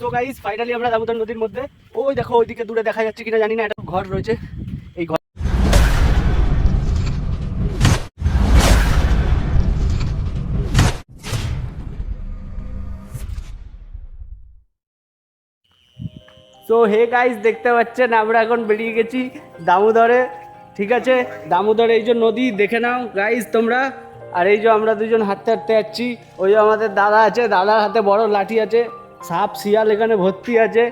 তো guys finally আমরা দামোদর নদীর মধ্যে। ওই দেখো, ওইদিকে দূরে দেখা যাচ্ছে কিনা জানি না, একটা ঘর রয়েছে। এই ঘর তো হে গাইস দেখতে পাচ্ছেন, আমরা এখন বেরিয়ে গেছি দামোদরে। ঠিক আছে? দামোদর এই যে নদী, দেখে নাও গাইস তোমরা। আর এই যে আমরা দুজন হাঁটতে হাঁটতে যাচ্ছি। ওই যে আমাদের দাদা আছে, দাদার হাতে বড় লাঠি আছে। সাপ, শিয়াল এখানে ভর্তি আছে।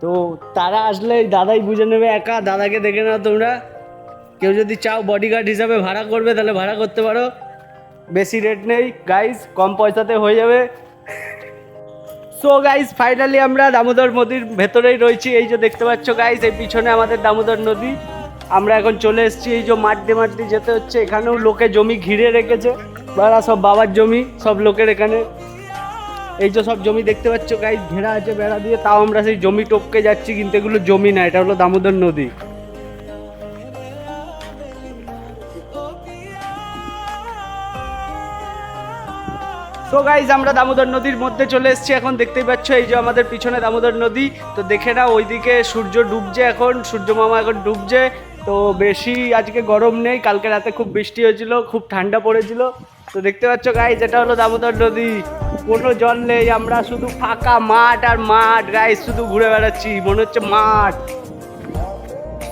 তো তারা আসলে দাদাই বুঝে নেবে একা, দাদাকে দেখে নাও তোমরা। কেউ যদি চাও বডিগার্ড হিসাবে ভাড়া করবে, তাহলে ভাড়া করতে পারো। বেশি রেট নেই। গাইস কম পয়সাতে হয়ে যাবে। সো গাইস ফাইনালি আমরা দামোদর নদীর ভেতরেই রয়েছি। এই যে দেখতে পাচ্ছ গাইস এই পিছনে আমাদের দামোদর নদী। আমরা এখন চলে এসেছি, এই যে মাঠে মাঠে যেতে হচ্ছে। এখানেও লোকে জমি ঘিরে রেখেছে। বারা সব বাবার জমি, সব লোকের এখানে। এই যে সব জমি দেখতে পাচ্ছ গাইস ঘেরা আছে, বেড়া দিয়ে। তাও আমরা সেই জমি টপকে যাচ্ছি, কিন্তু এগুলো জমি না, এটা হলো দামোদর নদী। তো গাইজ আমরা দামোদর নদীর মধ্যে চলে এসেছি। এখন দেখতেই পাচ্ছ, এই যে আমাদের পিছনে দামোদর নদী। তো দেখে না ওইদিকে সূর্য ডুবছে এখন, সূর্য মামা এখন ডুবছে। তো বেশি আজকে গরম নেই, কালকে রাতে খুব বৃষ্টি হয়েছিল, খুব ঠান্ডা পড়েছিল। তো দেখতে পাচ্ছ গাইজ এটা হলো দামোদর নদী। কোনো জল নেই, আমরা শুধু ফাঁকা মাঠ আর মাঠ গাইজ শুধু ঘুরে বেড়াচ্ছি, মনে হচ্ছে মাঠ।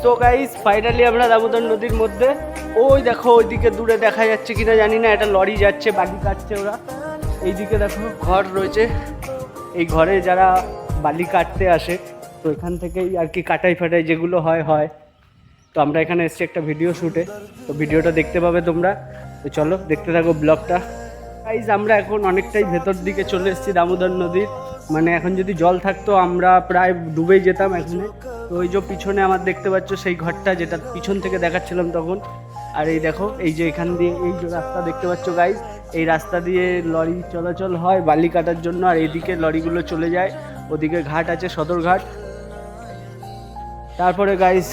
তো গাইস ফাইনালি আমরা দামোদর নদীর মধ্যে, ওই দেখো, ওইদিকে দূরে দেখা যাচ্ছে কিনা জানি না, একটা লরি যাচ্ছে, বালি কাটছে ওরা। এইদিকে দেখো, ঘর রয়েছে। এই ঘরে যারা বালি কাটতে আসে, তো এখান থেকেই আর কি কাটাই ফাটাই যেগুলো হয় হয়। তো আমরা এখানে এসেছি একটা ভিডিও শ্যুটে তো ভিডিওটা দেখতে পাবে তোমরা। তো চলো, দেখতে থাকো ব্লগটা। গাইজ আমরা এখন অনেকটাই ভেতর দিকে চলে এসেছি দামোদর নদীর। মানে এখন যদি জল থাকতো, আমরা প্রায় ডুবেই যেতাম এখানে। তো ওই যে পিছনে আমার দেখতে পাচ্ছ সেই ঘরটা, যেটা পিছন থেকে দেখাচ্ছিলাম তখন। আর এই দেখো, এই যে এখান দিয়ে এই যে রাস্তা দেখতে পাচ্ছ গাইজ এই রাস্তা দিয়ে লরি চলাচল হয় বালি কাটার জন্য, আর এদিকে লরিগুলো চলে যায়। ওদিকে ঘাট আছে সদরঘাট তারপরে গাইজ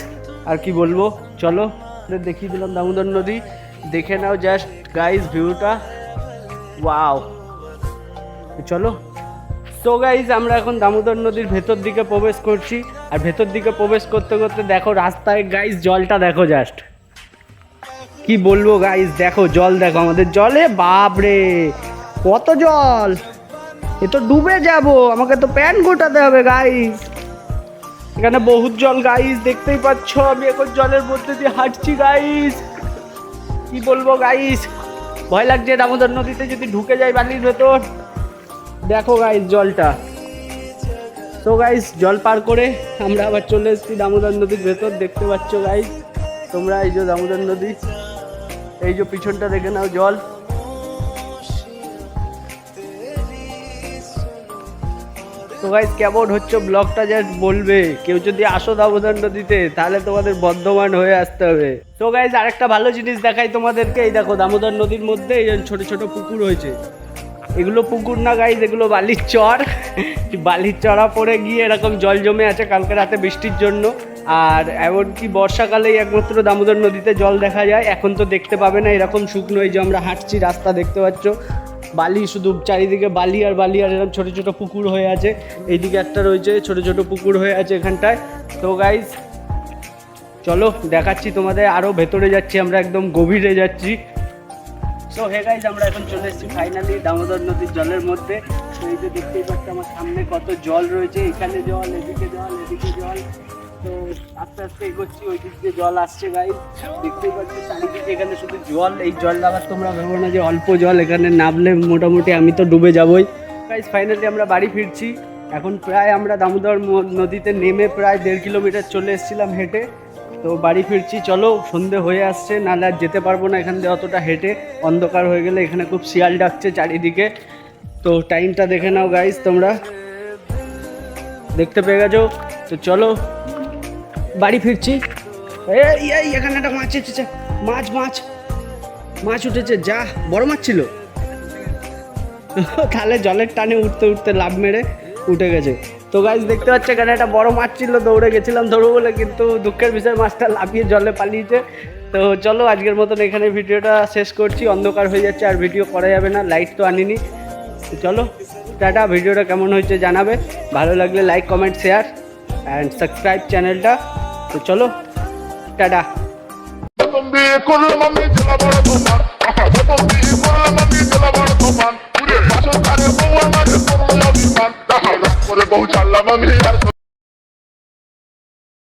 আর কি বলব? চলো দেখিয়ে দিলাম দামোদর নদী। দেখে নাও জাস্ট গাইস ভিউটা ওয়াও চলো। তো গাইজ আমরা এখন দামোদর নদীর ভেতর দিকে প্রবেশ করছি। আর ভেতর দিকে প্রবেশ করতে করতে দেখো রাস্তায় গাইজ জলটা দেখো জাস্ট কি বলব গাইজ দেখো, জল দেখো আমাদের। জলে, বাপরে, কত জল! এ তো ডুবে যাব, আমাকে তো প্যান্ট গোটাতে হবে গাইজ এখানে বহুত জল গাইজ দেখতেই পাচ্ছ। আমি এখন জলের মধ্যে দিয়ে হাঁটছি গাইজ কি বলব গাইজ ভয় লাগছে দামোদর নদীতে যদি ঢুকে যায় বালির ভেতর। দেখো গাইজ জলটা। তো গাইজ জল পার করে আমরা আবার চলে এসেছি দামোদর নদীর ভেতর। দেখতে পাচ্ছ গাইজ তোমরা এই যে দামোদর নদী, এই যে পিছনটা দেখে নাও জল। তো গাইজ কেমন হচ্ছে ব্লগটা জাস্ট বলবে। কেউ যদি আসো দামোদর নদীতে তাহলে তোমাদের বর্ধমান হয়ে আসতে হবে। তো গাইজ আরেকটা ভালো জিনিস দেখাই তোমাদেরকে। এই দেখো, দামোদর নদীর মধ্যে এই ছোট ছোট পুকুর হয়েছে। এগুলো পুকুর না গাইজ এগুলো বালির চর। বালির চড়া পড়ে গিয়ে এরকম জল জমে আছে কালকে রাতে বৃষ্টির জন্য। আর এমনকি বর্ষাকালেই একমাত্র দামোদর নদীতে জল দেখা যায়। এখন তো দেখতে পাবে না, এরকম শুকনো এই যে আমরা হাঁটছি, রাস্তা দেখতে পাচ্ছ। বালি, শুধু চারিদিকে বালি আর বালি আর এরকম ছোটো ছোটো পুকুর হয়ে আছে। এইদিকে একটা রয়েছে, ছোটো ছোটো পুকুর হয়ে আছে এখানটায়। তো গাইজ চলো দেখাচ্ছি তোমাদের আরও ভেতরে যাচ্ছি, আমরা একদম গভীরে যাচ্ছি। তো হে গাইজ আমরা এখন চলে এসেছি ফাইনালি দামোদর নদীর জলের মধ্যে। এই যে দেখতেই পাচ্ছি, আমার সামনে কত জল রয়েছে, এখানে জল, এদিকে জল এদিকে জল। তো আস্তে আস্তে এগোচ্ছি, ওই দিক জল আসছে গাইজ দেখতেই পাচ্ছ এখানে শুধু জল, এই জল না যে অল্প জল, এখানে নামলে মোটামুটি আমি তো ডুবে যাবই। গাইজ ফাইনালি আমরা বাড়ি ফিরছি। এখন প্রায় আমরা দামোদর নদীতে নেমে প্রায় দেড় কিলোমিটার চলে এসেছিলাম হেঁটে। তো বাড়ি ফিরছি, চলো, সন্ধে হয়ে আসছে নাহলে আর যেতে পারব না এখান দিয়ে অতটা হেঁটে। অন্ধকার হয়ে গেলে এখানে খুব শিয়াল ডাকছে চারিদিকে। তো টাইমটা দেখে নাও গাইস তোমরা। দেখতে পেয়ে গেছো? তো চলো বাড়ি ফিরছি। এই এখানে একটা মাছ এসেছে। মাছ মাছ। মাছ উঠেছে। যা, বড় মাছ ছিল? তাহলে জলের টানে উঠতে উঠতে লাভ মেরে উঠে গেছে। তো গাছ দেখতে পাচ্ছ, এখানে একটা বড় মাছ ছিল, দৌড়ে গেছিলাম ধরবো বলে, কিন্তু দুঃখের বিষয়, মাছটা লাফিয়ে জলে পালিয়েছে। তো চলো, আজকের মতন এখানে ভিডিওটা শেষ করছি। অন্ধকার হয়ে যাচ্ছে, আর ভিডিও করা যাবে না লাইট তো আনিনি। চলো, টাটা। ভিডিওটা কেমন হয়েছে জানাবে। ভালো লাগলে like comment share and subscribe চ্যানেলটা তো চলো টাটা।